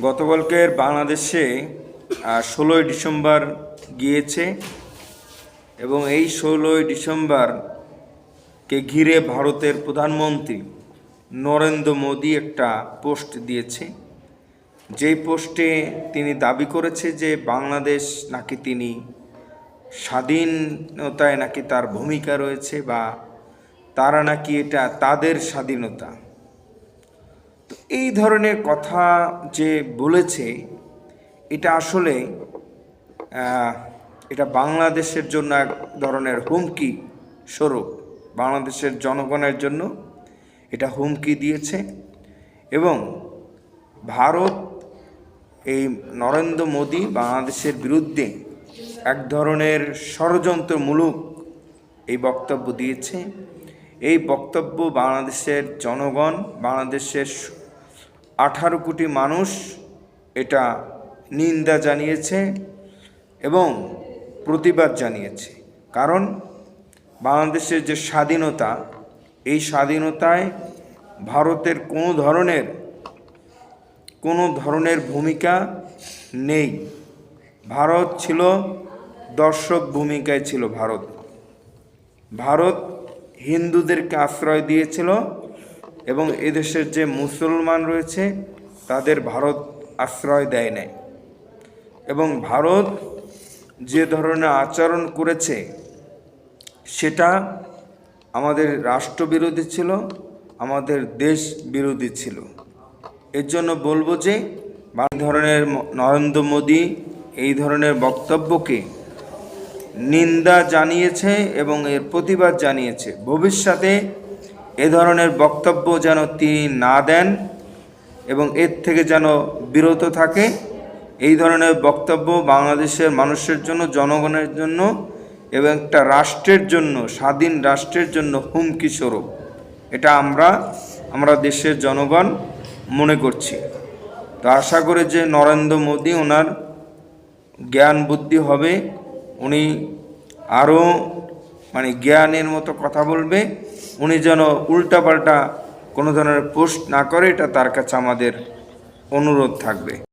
গতকালকের বাংলাদেশে ষোলোই ডিসেম্বর গিয়েছে এবং এই ষোলোই ডিসেম্বরকে ঘিরে ভারতের প্রধানমন্ত্রী নরেন্দ্র মোদী একটা পোস্ট দিয়েছে। যেই পোস্টে তিনি দাবি করেছে যে বাংলাদেশ নাকি তিনি স্বাধীনতায় নাকি তার ভূমিকা রয়েছে বা তারা নাকি এটা তাদের স্বাধীনতা। তো এই ধরনের কথা যে বলেছে, এটা আসলে এটা বাংলাদেশের জন্য এক ধরনের হুমকি স্বরূপ। বাংলাদেশের জনগণের জন্য এটা হুমকি দিয়েছে এবং ভারত এই নরেন্দ্র মোদী বাংলাদেশের বিরুদ্ধে এক ধরনের ষড়যন্ত্রমূলক এই বক্তব্য দিয়েছে। এই বক্তব্য বাংলাদেশের জনগণ, বাংলাদেশের আঠারো কোটি মানুষ এটা নিন্দা জানিয়েছে এবং প্রতিবাদ জানিয়েছে। কারণ বাংলাদেশের যে স্বাধীনতা, এই স্বাধীনতায় ভারতের কোনো ধরনের কোনো ধরনের ভূমিকা নেই। ভারত ছিল দর্শক ভূমিকায় ছিল ভারত। ভারত হিন্দুদেরকে আশ্রয় দিয়েছিল এবং এদেশের যে মুসলমান রয়েছে, তাদের ভারত আশ্রয় দেয় নাই। এবং ভারত যে ধরনের আচরণ করেছে, সেটা আমাদের রাষ্ট্রবিরোধী ছিল, আমাদের দেশ বিরোধী ছিল। এর জন্য বলব যে ধরনের নরেন্দ্র মোদী এই ধরনের বক্তব্যকে নিন্দা জানিয়েছে এবং এর প্রতিবাদ জানিয়েছে। ভবিষ্যতে এ ধরনের বক্তব্য যেন তিনি না দেন এবং এর থেকে যেন বিরত থাকে, এই ধরনের বক্তব্য বাংলাদেশের মানুষের জন্য, জনগণের জন্য এবং একটা রাষ্ট্রের জন্য, স্বাধীন রাষ্ট্রের জন্য হুমকি স্বরূপ। এটা আমরা আমরা দেশের জনগণ মনে করছি। তো আশা করি যে নরেন্দ্র মোদী ওনার জ্ঞান বুদ্ধি হবে। উনি আরও মানে জ্ঞানের মতো কথা বলবে, উনি যেন উল্টাপাল্টা কোনো ধরনের পোস্ট না করে, এটা তার কাছে আমাদের অনুরোধ থাকবে।